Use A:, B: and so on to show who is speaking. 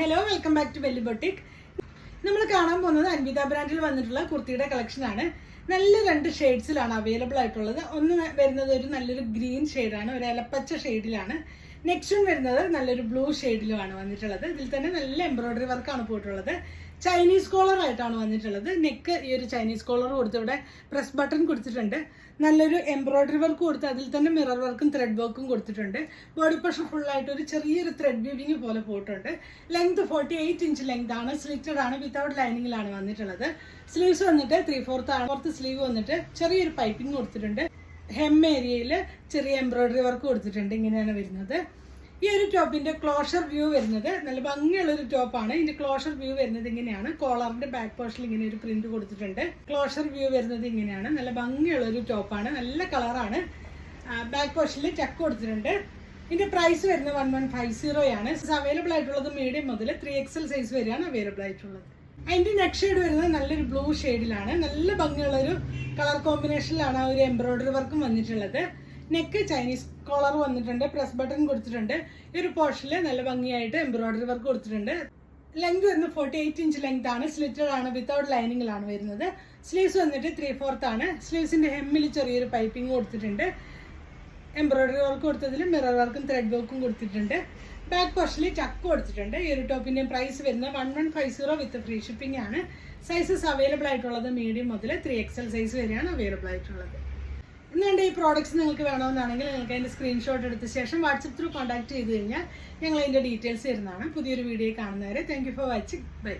A: Hello welcome back to belly boutique നമ്മൾ കാണാൻ പോകുന്നത് അൻവിത ബ്രാൻഡിൽ വന്നിട്ടുള്ള കുർത്തിയുടെ കളക്ഷൻ ആണ്. നല്ല രണ്ട് ഷെയ്ഡ്സിലാണ് അവൈലബിൾ ആയിട്ടുള്ളത്. ഒന്ന് വരുന്നത് ഒരു നല്ലൊരു ഗ്രീൻ ഷെയ്ഡാണ് ഒരു ഇലപ്പച്ച ഷെയ്ഡിലാണ് നെക്സ്റ്റ് വരുന്നത് നല്ലൊരു ബ്ലൂ ഷെയ്ഡിലുമാണ് വന്നിട്ടുള്ളത്. ഇതിൽ തന്നെ നല്ല എംബ്രോയിഡറി വർക്കാണ് പോയിട്ടുള്ളത്. ചൈനീസ് കോളർ ആയിട്ടാണ് വന്നിട്ടുള്ളത്. നെക്ക് ഈ ഒരു ചൈനീസ് കോളർ കൊടുത്ത് ഇവിടെ പ്രസ് ബട്ടൺ കൊടുത്തിട്ടുണ്ട്. നല്ലൊരു എംബ്രോയ്ഡറി വർക്ക് കൊടുത്ത് അതിൽ തന്നെ മിറർ വർക്കും ത്രെഡ് വർക്കും കൊടുത്തിട്ടുണ്ട്. ബോഡി പ്രഷർ ഫുള്ളായിട്ട് ഒരു ചെറിയൊരു ത്രെഡ് വീവിങ് പോലെ പോയിട്ടുണ്ട്. Length forty eight inch length ആണ്. സ്ലിറ്റഡ് ആണ്. വിത്തൗട്ട് ലൈനിങ്ങിലാണ് വന്നിട്ടുള്ളത്. സ്ലീവ്സ് വന്നിട്ട് ത്രീ ഫോർത്ത് ആണ്. ഫോർത്ത് സ്ലീവ് വന്നിട്ട് ചെറിയൊരു പൈപ്പിംഗ് കൊടുത്തിട്ടുണ്ട്. ഹെം ഏരിയയിൽ ചെറിയ എംബ്രോയ്ഡറി വർക്ക് കൊടുത്തിട്ടുണ്ട്. ഇങ്ങനെയാണ് വരുന്നത്. ഈ ഒരു ടോപ്പിന്റെ ക്ലോഷർ വ്യൂ വരുന്നത് നല്ല ഭംഗിയുള്ള ഒരു ടോപ്പാണ് ഇതിന്റെ ക്ലോഷർ വ്യൂ വരുന്നത് ഇങ്ങനെയാണ്. കോളറിന്റെ ബാക്ക് പോർഷനിൽ ഇങ്ങനെ ഒരു പ്രിന്റ് കൊടുത്തിട്ടുണ്ട്. ക്ലോഷർ വ്യൂ വരുന്നത് ഇങ്ങനെയാണ്. നല്ല ഭംഗിയുള്ള ഒരു ടോപ്പാണ് നല്ല കളറാണ് ബാക്ക് പോർഷനിൽ ചക്ക് കൊടുത്തിട്ടുണ്ട്. ഇതിന്റെ പ്രൈസ് വരുന്നത് വൺ വൺ ഫൈവ് സീറോ ആണ് അവൈലബിൾ ആയിട്ടുള്ളത് മീഡിയം മുതൽ ത്രീ എക്സൽ സൈസ് വരെയാണ് അവൈലബിൾ ആയിട്ടുള്ളത്. അതിന്റെ നെക്സ്റ്റ് ഷെയ്ഡ് വരുന്നത് നല്ലൊരു ബ്ലൂ ഷെയ്ഡിലാണ് നല്ല ഭംഗിയുള്ള ഒരു കളർ കോമ്പിനേഷനിലാണ് ആ ഒരു എംബ്രോയിഡറി വർക്കും വന്നിട്ടുള്ളത്. നെക്ക് ചൈനീസ് കോളർ വന്നിട്ടുണ്ട് പ്രസ് ബട്ടൺ കൊടുത്തിട്ടുണ്ട്. ഈ ഒരു പോർഷനിൽ നല്ല ഭംഗിയായിട്ട് എംബ്രോയിഡറി വർക്ക് കൊടുത്തിട്ടുണ്ട്. ലെങ്ത് വരുന്നത് ഫോർട്ടി എയ്റ്റ് ഇഞ്ച് ലെങ്ത് ആണ്. സ്ലിറ്റഡ് ആണ് വിത്തൗട്ട് ലൈനിങ്ങിലാണ് വരുന്നത്. സ്ലീവ്സ് വന്നിട്ട് ത്രീ ഫോർത്ത് ആണ്. സ്ലീവ്സിന്റെ ഹെമ്മിൽ ചെറിയൊരു പൈപ്പിംഗ് കൊടുത്തിട്ടുണ്ട്. എംബ്രോയിഡറി വർക്ക് കൊടുത്തതിൽ മിറർ വർക്കും ത്രെഡ് വർക്കും കൊടുത്തിട്ടുണ്ട്. ബാക്ക് പോർഷനിൽ ചക്ക് കൊടുത്തിട്ടുണ്ട്. ഈ ഒരു ടോപ്പിന്റെ പ്രൈസ് വരുന്നത് one one five zero with free shipping ആണ്. സൈസസ് അവൈലബിൾ ആയിട്ടുള്ളത് മീഡിയം മുതൽ ത്രീ എക്സൽ സൈസ് വരെയാണ് അവൈലബിൾ ആയിട്ടുള്ളത്. ഇന്നുണ്ട് ഈ പ്രോഡക്റ്റ്സ് നിങ്ങൾക്ക് വേണമെന്നാണെങ്കിൽ നിങ്ങൾക്ക് അതിന്റെ സ്ക്രീൻഷോട്ട് എടുത്ത ശേഷം വാട്സപ്പ് ത്രൂ കോൺടാക്ട് ചെയ്ത് കഴിഞ്ഞാൽ ഞങ്ങൾ അതിന്റെ ഡീറ്റെയിൽസ് തരുന്നതാണ്. പുതിയൊരു വീഡിയോ കാണുന്നവരെ താങ്ക് ഫോർ വാച്ചിങ് ബൈ